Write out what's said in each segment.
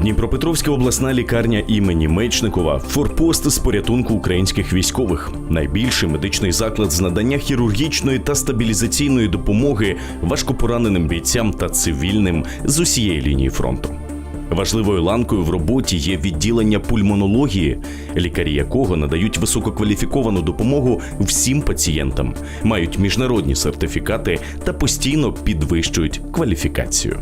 Дніпропетровська обласна лікарня імені Мечникова форпост з порятунку українських військових, найбільший медичний заклад з надання хірургічної та стабілізаційної допомоги важкопораненим бійцям та цивільним з усієї лінії фронту. Важливою ланкою в роботі є відділення пульмонології, лікарі якого надають висококваліфіковану допомогу всім пацієнтам, мають міжнародні сертифікати та постійно підвищують кваліфікацію.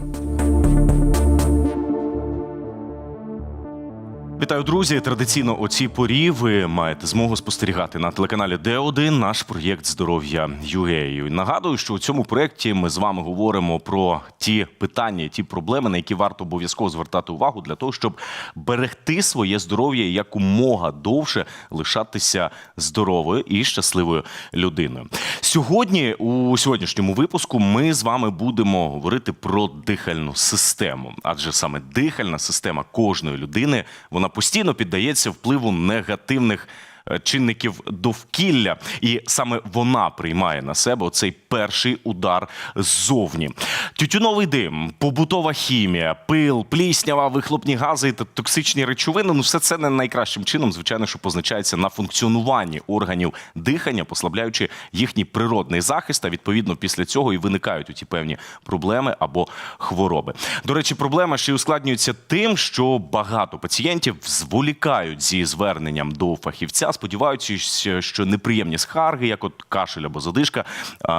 Вітаю, друзі! Традиційно о цій порі ви маєте змогу спостерігати на телеканалі Д1 наш проєкт здоров'я UA. Нагадую, що у цьому проєкті ми з вами говоримо про ті питання, ті проблеми, на які варто обов'язково звертати увагу для того, щоб берегти своє здоров'я якомога довше лишатися здоровою і щасливою людиною. Сьогодні, у сьогоднішньому випуску, ми з вами будемо говорити про дихальну систему, адже саме дихальна система кожної людини вона постійно піддається впливу негативних. Е, Чинників довкілля, і саме вона приймає на себе оцей перший удар ззовні. Тютюновий дим, побутова хімія, пил, пліснява, вихлопні гази та токсичні речовини. Ну, все це не найкращим чином, звичайно, що позначається на функціонуванні органів дихання, послабляючи їхній природний захист. А відповідно після цього і виникають у ті певні проблеми або хвороби. До речі, проблема ще й ускладнюється тим, що багато пацієнтів зволікають зі зверненням до фахівця, сподіваючись, що неприємні скарги, як от кашель або задишка,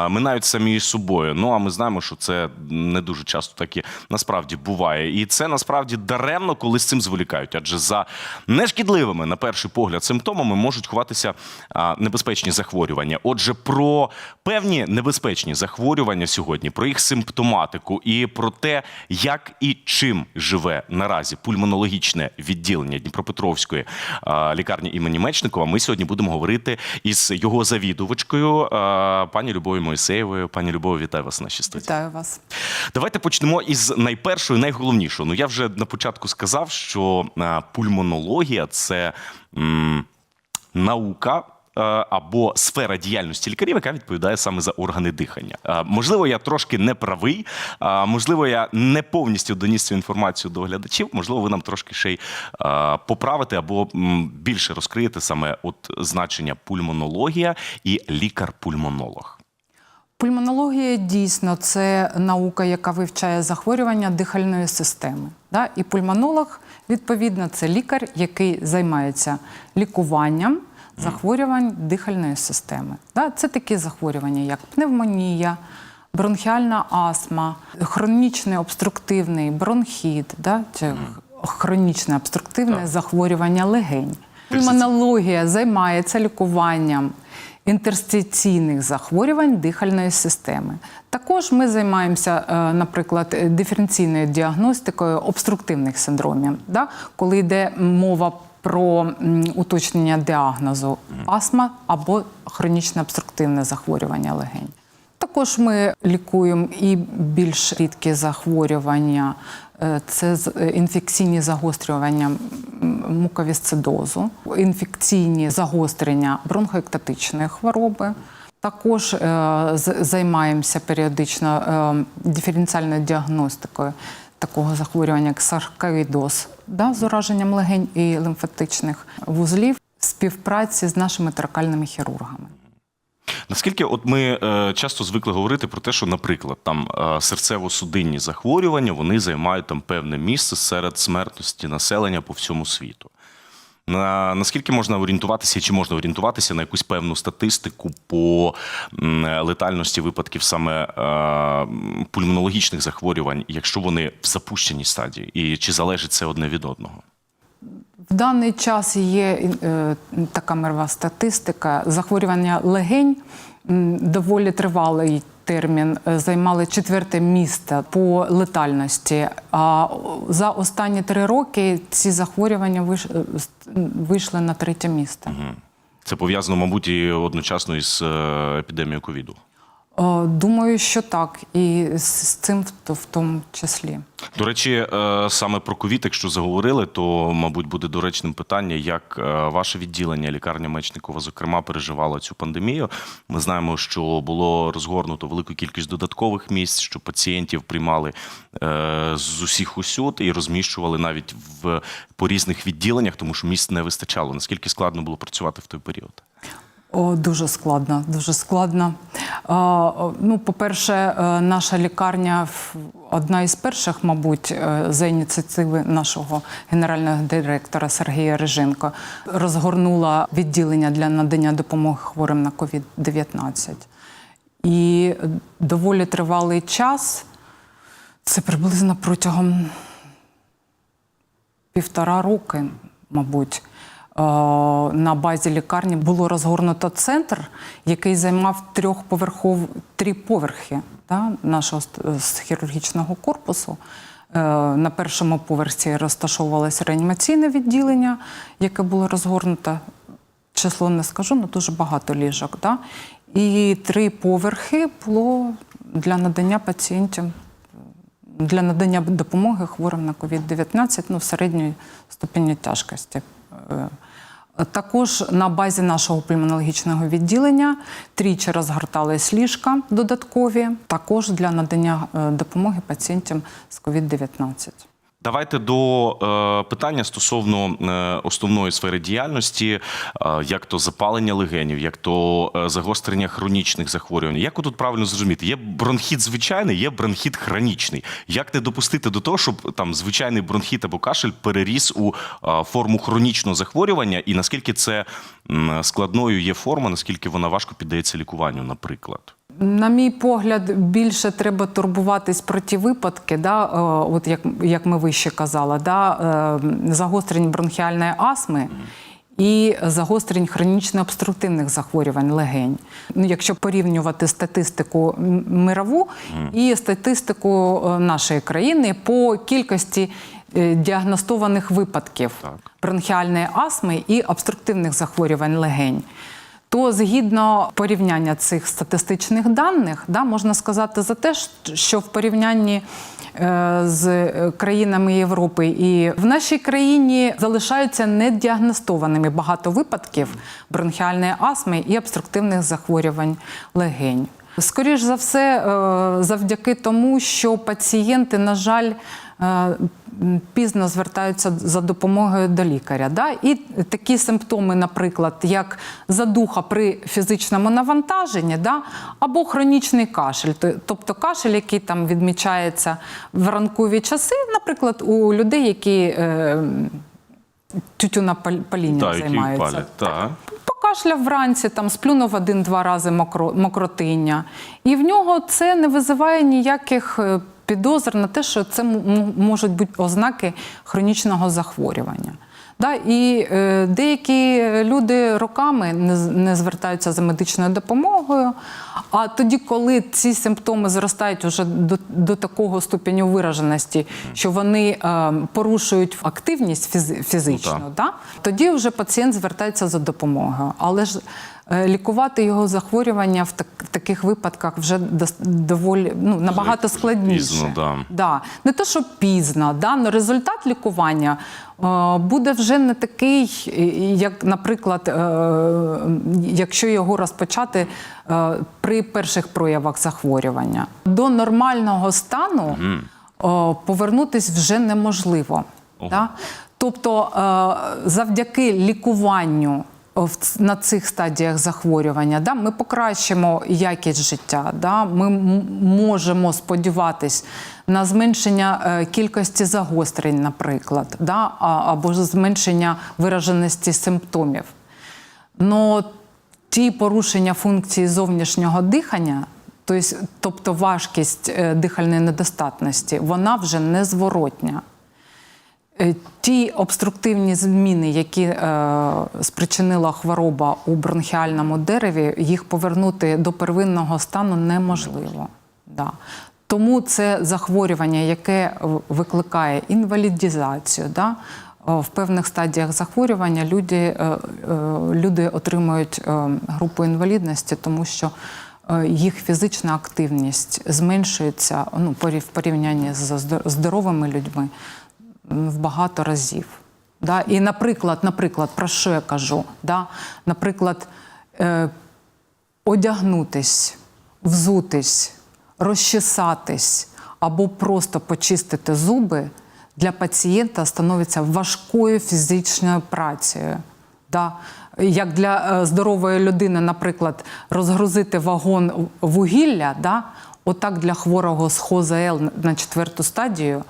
минають самі собою. Ну а ми знаємо, що це не дуже часто таки насправді буває, і це насправді даремно, коли з цим зволікають, адже за нешкідливими на перший погляд симптомами можуть ховатися небезпечні захворювання. Отже, про певні небезпечні захворювання сьогодні, про їх симптоматику і про те, як і чим живе наразі пульмонологічне відділення Дніпропетровської лікарні імені Мечникова. Ми сьогодні будемо говорити із його завідувачкою, пані Любов'ю Моїсеєвою. Пані Любові, вітаю вас на нашій студії. Вітаю вас. Давайте почнемо із найпершого, найголовнішого. Ну я вже на початку сказав, що пульмонологія це м, наука. Е, Або сфера діяльності лікарів, яка відповідає саме за органи дихання. Е, Можливо, я трошки не правий, можливо, я не повністю доніс цю інформацію до глядачів. Можливо, ви нам трошки ще й е, поправите або більше розкриєте саме от значення пульмонологія і лікар-пульмонолог. Пульмонологія дійсно це наука, яка вивчає захворювання дихальної системи. Да? І пульмонолог, відповідно, це лікар, який займається лікуванням захворювань дихальної системи. Це такі захворювання, як пневмонія, бронхіальна астма, хронічний обструктивний бронхіт, це хронічне обструктивне захворювання легень. Пульмонологія займається лікуванням інтерстиційних захворювань дихальної системи. Також ми займаємося, е, наприклад, диференційною діагностикою обструктивних синдромів, коли йде мова про уточнення діагнозу астма або хронічне обструктивне захворювання легень. Також ми лікуємо і більш рідкі захворювання, Е, це е, інфекційні загострювання муковісцидозу, інфекційні загострення бронхоектатичної хвороби. Також е, займаємося періодично диференціальною діагностикою такого захворювання, як саркоїдоз, да, з ураженням легень і лімфатичних вузлів в співпраці з нашими торакальними хірургами. Наскільки от ми е, часто звикли говорити про те, що, наприклад, там е, серцево-судинні захворювання вони займають там певне місце серед смертності населення по всьому світу. На, наскільки можна орієнтуватися, чи можна орієнтуватися на якусь певну статистику по летальності випадків саме е, пульмонологічних захворювань, якщо вони в запущеній стадії, і чи залежить це одне від одного? В даний час є е, така мирова статистика. Захворювання легень доволі тривалий термін е, займали четверте місце по летальності. А за останні три роки ці захворювання е, вийшли на третє місце. Це пов'язано, мабуть, і одночасно із е, епідемією ковіду. Е, Думаю, що так, і з цим в- тому числі. До речі, е, саме про ковід, якщо заговорили, то мабуть буде доречним питання, як е, ваше відділення лікарня Мечникова, зокрема, переживало цю пандемію. Ми знаємо, що було розгорнуто велику кількість додаткових місць, що пацієнтів приймали з усіх усюд і розміщували навіть в по різних відділеннях, тому що місць не вистачало. Наскільки складно було працювати в той період? О, дуже складно, дуже складно. Ну, по-перше, е, наша лікарня одна із перших, мабуть, е, за ініціативи нашого генерального директора Сергія Риженко розгорнула відділення для надання допомоги хворим на COVID-19. І доволі тривалий час, це приблизно протягом півтора роки, мабуть, на базі лікарні було розгорнуто центр, який займав трьохповерхов, три поверхи да, нашого ст- хірургічного корпусу. Е, На першому поверсі розташовувалося реанімаційне відділення, яке було розгорнуто. Число не скажу, але дуже багато ліжок. Да? І три поверхи було для надання пацієнтів для надання допомоги хворим на COVID-19 ну, середньої ступені тяжкості. Також на базі нашого пульмонологічного відділення тричі розгортались ліжка додаткові, також для надання е, допомоги пацієнтам з COVID-19. Давайте до е, питання стосовно е, основної сфери діяльності, е, як то запалення легенів, як то загострення хронічних захворювань. Як тут правильно зрозуміти? Є бронхіт звичайний, є бронхіт хронічний. Як не допустити до того, щоб там звичайний бронхіт або кашель переріс у форму хронічного захворювання, і наскільки це складною є форма, наскільки вона важко піддається лікуванню, наприклад? На мій погляд, більше треба турбуватись про ті випадки, да, е, от як, як ми вище казали, да, е, загострень бронхіальної астми. І загострень хронічно обструктивних захворювань легень. Ну, якщо порівнювати статистику мирову і статистику е, нашої країни по кількості діагностованих випадків бронхіальної астми і обструктивних захворювань легень то згідно порівняння цих статистичних даних, да, можна сказати за те, що в порівнянні е, з е, країнами Європи і в нашій країні залишаються недіагностованими багато випадків бронхіальної астми і обструктивних захворювань легень. Скоріш за все, е, завдяки тому, що пацієнти, на жаль, пізно звертаються за допомогою до лікаря. Да? І такі симптоми, наприклад, як задуха при фізичному навантаженні, да? або хронічний кашель, тобто кашель, який там відмічається в ранкові часи, наприклад, у людей, які е, тютюнопалінням які займаються. палять. Так. Покашляв вранці, там сплюнув один-два рази мокро, мокротиння. І в нього це не визиває ніяких е, підозр на те, що це можуть бути ознаки хронічного захворювання. Да, і е, деякі люди роками не, не звертаються за медичною допомогою. А тоді, коли ці симптоми зростають уже до, до такого ступеню вираженості, що вони е, порушують активність фізи- фізичну, Ну, да? тоді вже пацієнт звертається за допомогою. Але ж лікувати його захворювання в так, таких випадках вже доволі ну, набагато складніше. пізно, да. Да. Не те, що пізно, да, але результат лікування е, буде вже не такий, як, наприклад, е, якщо його розпочати е, при перших проявах захворювання. До нормального стану е, повернутись вже неможливо. Да? Тобто, е, завдяки лікуванню на цих стадіях захворювання, да, ми покращимо якість життя. Да, ми можемо сподіватись на зменшення е, кількості загострень, наприклад, да, або зменшення вираженості симптомів. Но ті порушення функції зовнішнього дихання, тобто- важкість е, дихальної недостатності, вона вже незворотня. Е, Ті обструктивні зміни, які е, спричинила хвороба у бронхіальному дереві, їх повернути до первинного стану неможливо. Да. Тому це захворювання, яке викликає інвалідізацію. Да? Е, В певних стадіях захворювання люди, е, е, люди отримують групу інвалідності, тому що їх фізична активність зменшується ну, в порівнянні з здо- здоровими людьми в багато разів. Да? І, наприклад, наприклад, про що я кажу? Да? Наприклад, е, одягнутись, взутись, розчесатись або просто почистити зуби для пацієнта становиться важкою фізичною працею. Да? Як для е, здорової людини, наприклад, розгрузити вагон вугілля, да? отак для хворого з ХОЗЛ на четверту стадію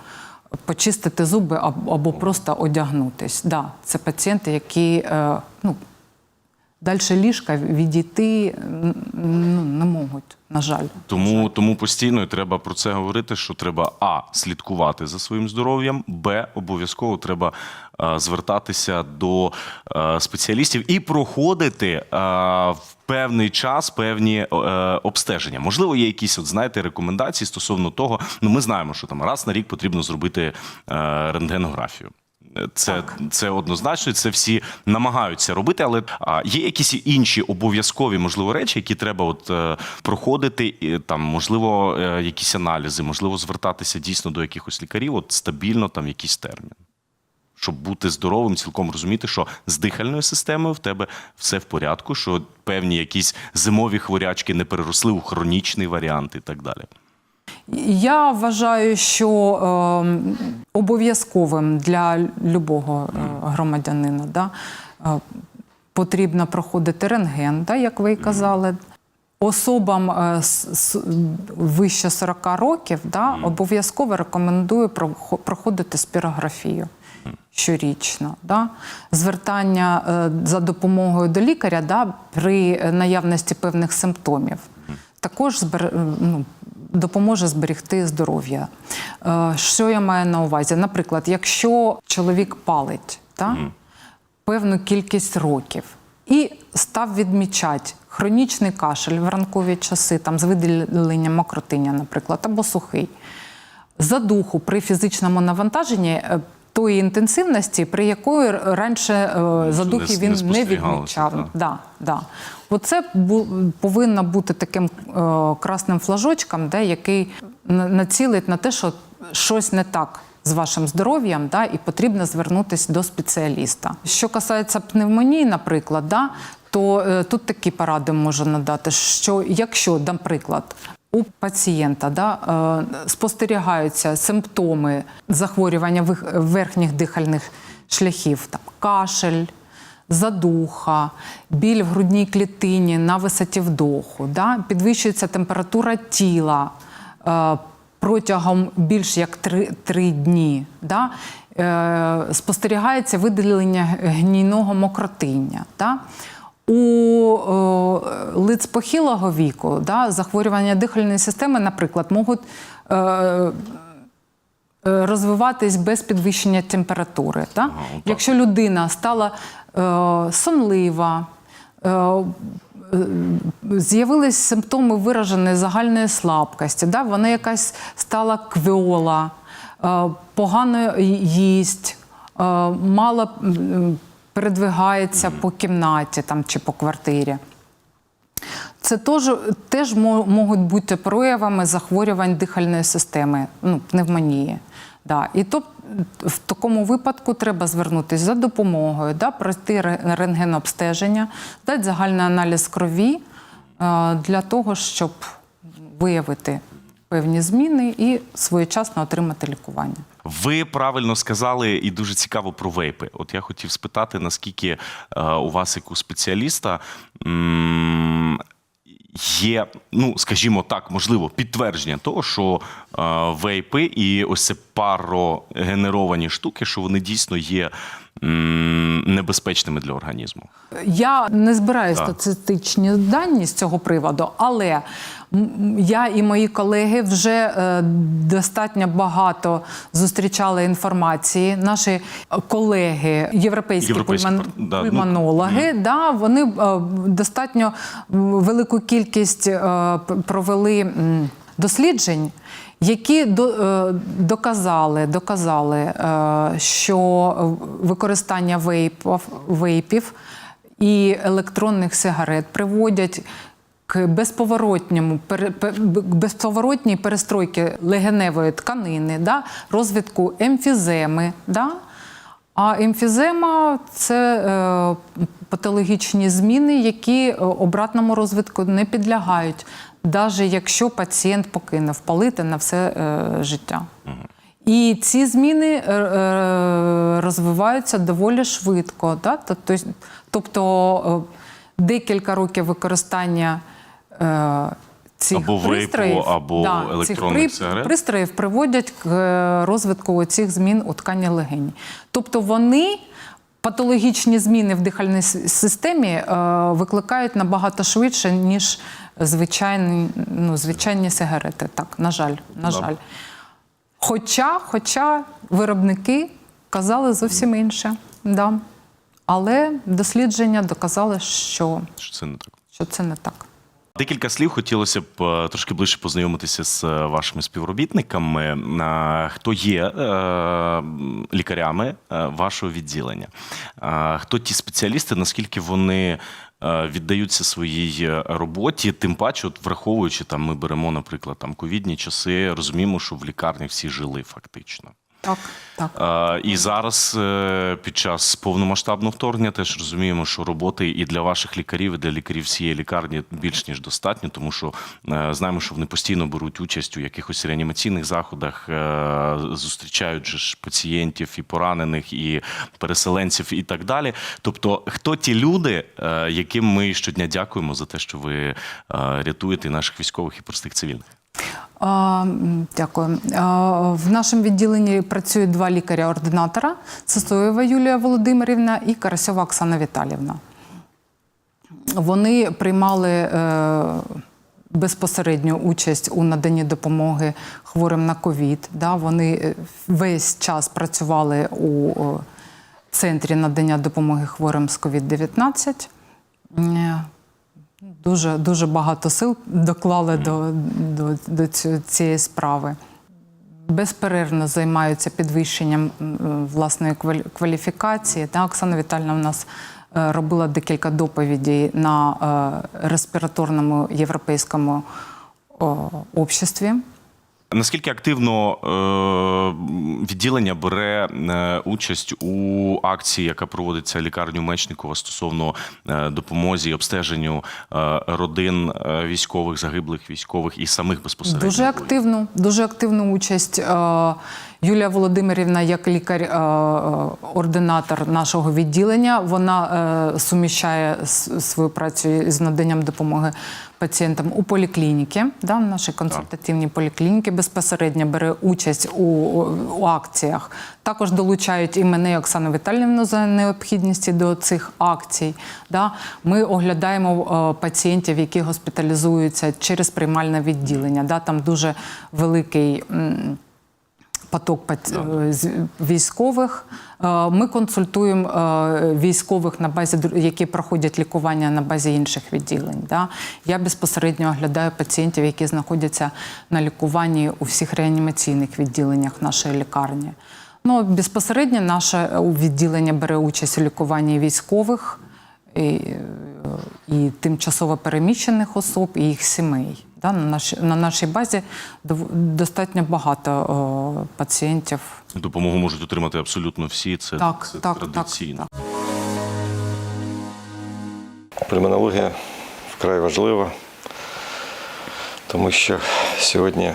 почистити зуби або просто одягнутись. Да, це пацієнти, які е, ну, далі ліжка відійти ну, не можуть, на жаль. Тому, тому постійно треба про це говорити, що треба а слідкувати за своїм здоров'ям, б обов'язково треба е, звертатися до е, спеціалістів і проходити е, в певний час певні е, обстеження. Можливо, є якісь, от знаєте, рекомендації стосовно того. Ну, ми знаємо, що там раз на рік потрібно зробити е, рентгенографію. Це, це однозначно, це всі намагаються робити, але а, є якісь інші обов'язкові, можливо, речі, які треба от, е, проходити, і, там, можливо, е, якісь аналізи, можливо, звертатися дійсно до якихось лікарів, от стабільно там якийсь термін. Щоб бути здоровим, цілком розуміти, що з дихальною системою в тебе все в порядку, що певні якісь зимові хворячки не переросли у хронічний варіант і так далі. Я вважаю, що е, обов'язковим для любого е, громадянина да, е, потрібно проходити рентген, да, як ви і казали. Особам е, с- вище 40 років да, обов'язково рекомендую проходити спірографію щорічно. Да. Звертання е, за допомогою до лікаря да, при наявності певних симптомів також збер... е, ну, допоможе зберегти здоров'я. Е, Що я маю на увазі? Наприклад, якщо чоловік палить та, певну кількість років і став відмічати хронічний кашель в ранкові часи, там з виділенням мокротиння, наприклад, або сухий, задуху при фізичному навантаженні е, тої інтенсивності, при якої раніше е, задухи він не спостерігалося, відмічав. так. Да, да. Оце повинно бути таким е, красним флажочком, де, який націлить на те, що щось не так з вашим здоров'ям, да, і потрібно звернутися до спеціаліста. Що касається пневмонії, наприклад, да, то е, тут такі поради можу надати, що якщо, наприклад, у пацієнта да, е, спостерігаються симптоми захворювання верхніх дихальних шляхів, там, кашель, задуха, біль в грудній клітині на висоті вдоху, да? підвищується температура тіла е, протягом більш як три, три дні. Да? Е, спостерігається виділення гнійного мокротиння. Да? У е, лиць похилого віку да, захворювання дихальної системи, наприклад, можуть е, е, розвиватись без підвищення температури. Да? отак. Якщо людина стала е, сонлива, е, з'явились симптоми вираженої загальної слабкості, да? вона якась стала квьола, е, погано їсть, е, мало передвигається по кімнаті там, чи по квартирі. Це теж, теж можуть бути проявами захворювань дихальної системи, ну, пневмонії. Да. І то в такому випадку треба звернутися за допомогою, да, пройти ре- рентгенобстеження, дати загальний аналіз крові е, для того, щоб виявити певні зміни і своєчасно отримати лікування. Ви правильно сказали і дуже цікаво про вейпи. От я хотів спитати, наскільки е, у вас, як у спеціаліста, є, ну скажімо так, можливо, підтвердження того, що е, вейпи і ось це парогенеровані штуки, що вони дійсно є небезпечними для організму. Я не збираю Так. статистичні дані з цього приводу, але я і мої колеги вже е, достатньо багато зустрічали інформації. Наші колеги, європейські, Європейські пульмон- пар- да, ну, да, вони е, достатньо велику кількість е, провели досліджень. Які е, доказали, доказали, е, що використання вейпів, вейпів і електронних сигарет приводять к безповоротньому безповоротній перестройки легеневої тканини, да, розвитку емфіземи. Да. А емфізема це е, патологічні зміни, які обратному розвитку не підлягають, навіть якщо пацієнт покинув палити на все е, життя. І ці зміни е, е, розвиваються доволі швидко. Да? Тобто, е, декілька років використання е, цих Або вейпу, пристроїв, або цих електронних при- пристроїв приводять к розвитку цих змін у ткані легені. Тобто вони. Патологічні зміни в дихальній системі е, викликають набагато швидше, ніж звичайні, ну, звичайні сигарети. Так, на жаль, на жаль. Хоча, хоча виробники казали зовсім інше. Да. Але дослідження доказали, що, Що це не так. що це не так. Декілька слів хотілося б е, трошки ближче познайомитися з е, вашими співробітниками. Е, Хто є лікарями вашого відділення? Хто ті спеціалісти, наскільки вони віддаються своїй роботі? Тим паче, от враховуючи там, ми беремо, наприклад, там ковідні часи, розуміємо, що в лікарні всі жили фактично. Так, так. Е, І зараз е, під час повномасштабного вторгнення теж розуміємо, що роботи і для ваших лікарів, і для лікарів всієї лікарні більш ніж достатньо, тому що е, знаємо, що вони постійно беруть участь у якихось реанімаційних заходах, е, зустрічають ж пацієнтів і поранених, і переселенців, і так далі. Тобто, хто ті люди, яким ми щодня дякуємо за те, що ви рятуєте наших військових і простих цивільних? Дякую. В нашому відділенні працюють два лікаря-ординатора: це Юлія Володимирівна і Карасьова Оксана Віталівна. Вони приймали е, безпосередню участь у наданні допомоги хворим на ковід. Вони е, весь час працювали у е, центрі надання допомоги хворим з COVID-19. Е, Дуже, дуже багато сил доклали до, до, до цієї справи. Безперервно займаються підвищенням власної кваліфікації. Та Оксана Вітальна у нас е, робила декілька доповідей на е, респіраторному європейському обществі. Наскільки активно е, відділення бере е, участь у акції, яка проводиться лікарню Мечникова стосовно е, допомозі і обстеженню родин військових, загиблих військових і самих безпосередньо? Дуже активну, дуже активну участь. Юлія Володимирівна, як лікар-ординатор нашого відділення, вона суміщає свою працю із наданням допомоги пацієнтам у поліклініки, да, в нашій консультативній поліклініці безпосередньо бере участь у, у акціях. Також долучають і мене, і Оксану Віталівну за необхідністю до цих акцій. Да. Ми оглядаємо е, пацієнтів, які госпіталізуються через приймальне відділення. Да. Там дуже великий. Поток з- військових. Е, Ми консультуємо е, військових на базі, які проходять лікування на базі інших відділень. Да? Я безпосередньо оглядаю пацієнтів, які знаходяться на лікуванні у всіх реанімаційних відділеннях нашої лікарні. Ну, безпосередньо наше е, відділення бере участь у лікуванні військових і, і тимчасово переміщених особ, і їх сімей. Да, на, нашій, на нашій базі достатньо багато о, пацієнтів. Допомогу можуть отримати абсолютно всі. Це, Так, це так, так, традиційно. так. Пульмонологія вкрай важлива, тому що сьогодні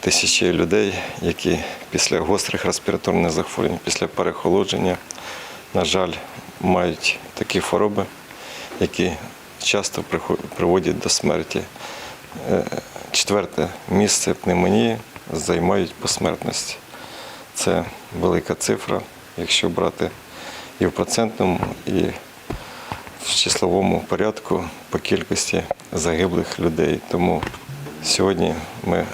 тисячі людей, які після гострих респіраторних захворювань, після перехолодження, на жаль, мають такі хвороби, які часто приводять до смерті. Е, Четверте місце пневмонії займають по смертності. Це велика цифра, якщо брати і в процентному, і в числовому порядку по кількості загиблих людей. Тому сьогодні ми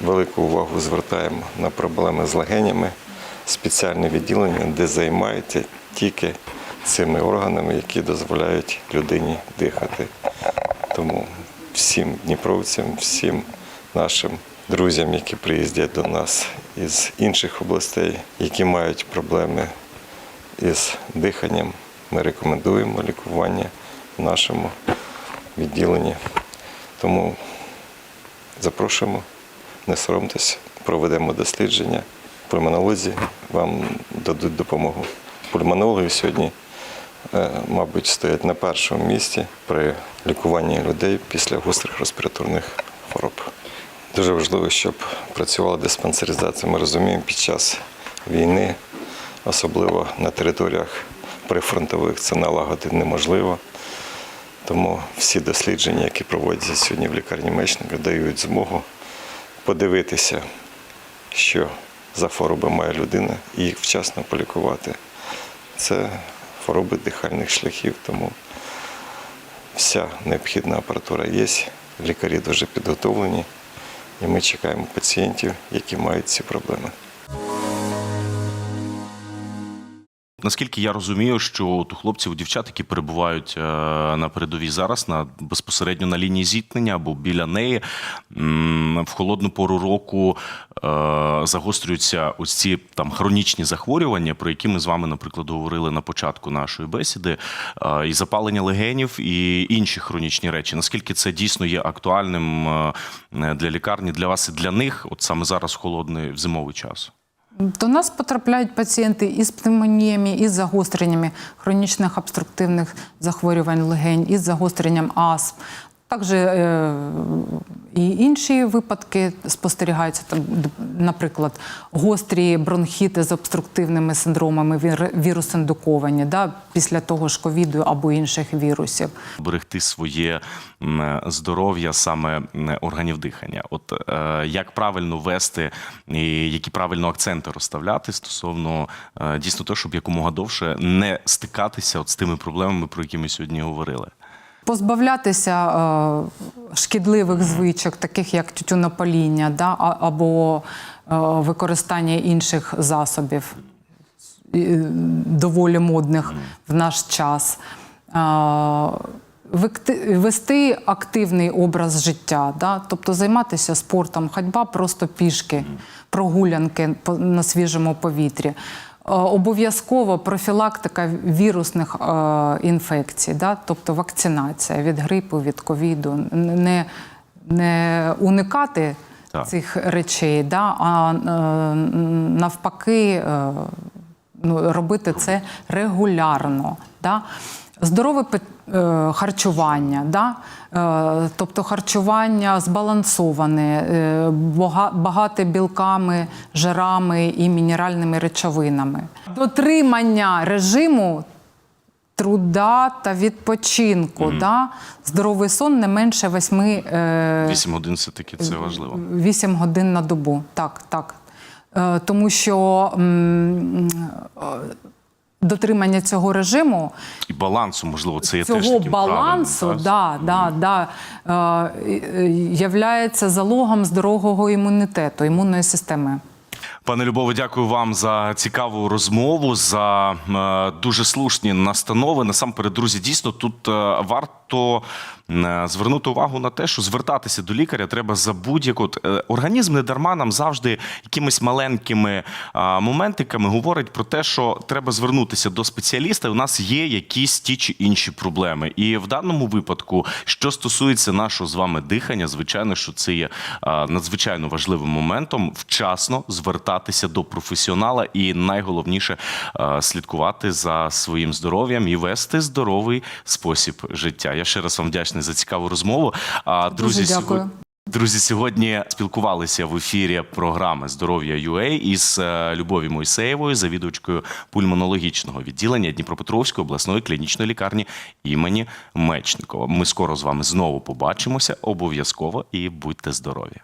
велику увагу звертаємо на проблеми з легенями, спеціальне відділення, де займаються тільки цими органами, які дозволяють людині дихати. Тому всім дніпровцям, всім нашим друзям, які приїздять до нас із інших областей, які мають проблеми із диханням. Ми рекомендуємо лікування в нашому відділенні. Тому запрошуємо, не соромтеся, проведемо дослідження. Пульмонолозі вам дадуть допомогу. Пульмонологи сьогодні, мабуть, стоять на першому місці при лікуванні людей після гострих респіраторних хвороб. Дуже важливо, щоб працювала диспансеризація. Ми розуміємо, під час війни, особливо на територіях прифронтових, це налагодити неможливо. Тому всі дослідження, які проводяться сьогодні в лікарні Мечника, дають змогу подивитися, що за хвороби має людина, і їх вчасно полікувати. Це хвороби дихальних шляхів, тому вся необхідна апаратура є, лікарі дуже підготовлені, і ми чекаємо пацієнтів, які мають ці проблеми. Наскільки я розумію, що от у хлопців, у дівчат, які перебувають е, на передовій зараз, на безпосередньо на лінії зіткнення або біля неї, в холодну пору року е, загострюються ось ці там хронічні захворювання, про які ми з вами, наприклад, говорили на початку нашої бесіди, е, і запалення легенів, і інші хронічні речі. Наскільки це дійсно є актуальним для лікарні, для вас і для них, от саме зараз холодний в зимовий час? До нас потрапляють пацієнти із пневмоніями, із загостреннями хронічних обструктивних захворювань легень, із загостренням астм. Також е, і інші випадки спостерігаються, там, наприклад, гострі бронхіти з обструктивними синдромами, вір- вірусіндуковані, да, після того ж ковіду або інших вірусів. берегти своє здоров'я саме органів дихання. От е, як правильно вести і які правильно акценти розставляти стосовно е, дійсно того, щоб якомога довше не стикатися от з тими проблемами, про які ми сьогодні говорили. Позбавлятися е, шкідливих звичок, таких як тютюнопаління, да, або е, використання інших засобів, е, доволі модних в наш час. Е, Вести активний образ життя, да? тобто займатися спортом, ходьба просто пішки, прогулянки на свіжому повітрі. Е, Обов'язково профілактика вірусних е, інфекцій, да? тобто вакцинація від грипу, від ковіду, не, не уникати Так. цих речей, да? а е, навпаки ну, робити це регулярно. Да? Здорове е, харчування, да? е, тобто харчування збалансоване, е, багате білками, жирами і мінеральними речовинами. Дотримання режиму труда та відпочинку. Да? Здоровий сон не менше 8 е, Вісім годин все таки це важливо. 8 годин на добу. Так, так. Тому що дотримання цього режиму, І балансу, можливо, це є теж цього таким балансу, да, да, да, е, е, являється залогом здорового імунітету, імунної системи. Пане Любове, дякую вам за цікаву розмову, за е, дуже слушні настанови. Насамперед, друзі, дійсно тут е, варто звернути увагу на те, що звертатися до лікаря треба за будь-яку е, організм не дарма нам завжди якимись маленькими е, моментиками говорить про те, що треба звернутися до спеціаліста. У нас є якісь ті чи інші проблеми. І в даному випадку, що стосується нашого з вами дихання, звичайно, що це є е, надзвичайно важливим моментом вчасно звертатися до професіонала і найголовніше е, слідкувати за своїм здоров'ям і вести здоровий спосіб життя. Я ще раз вам вдячний за цікаву розмову. А друзі, Дуже дякую. сьогодні. Друзі, сьогодні спілкувалися в ефірі програми Здоров'я UA із е, Любові Мойсеєвою, завідувачкою пульмонологічного відділення Дніпропетровської обласної клінічної лікарні імені Мечникова. Ми скоро з вами знову побачимося. Обов'язково і будьте здорові.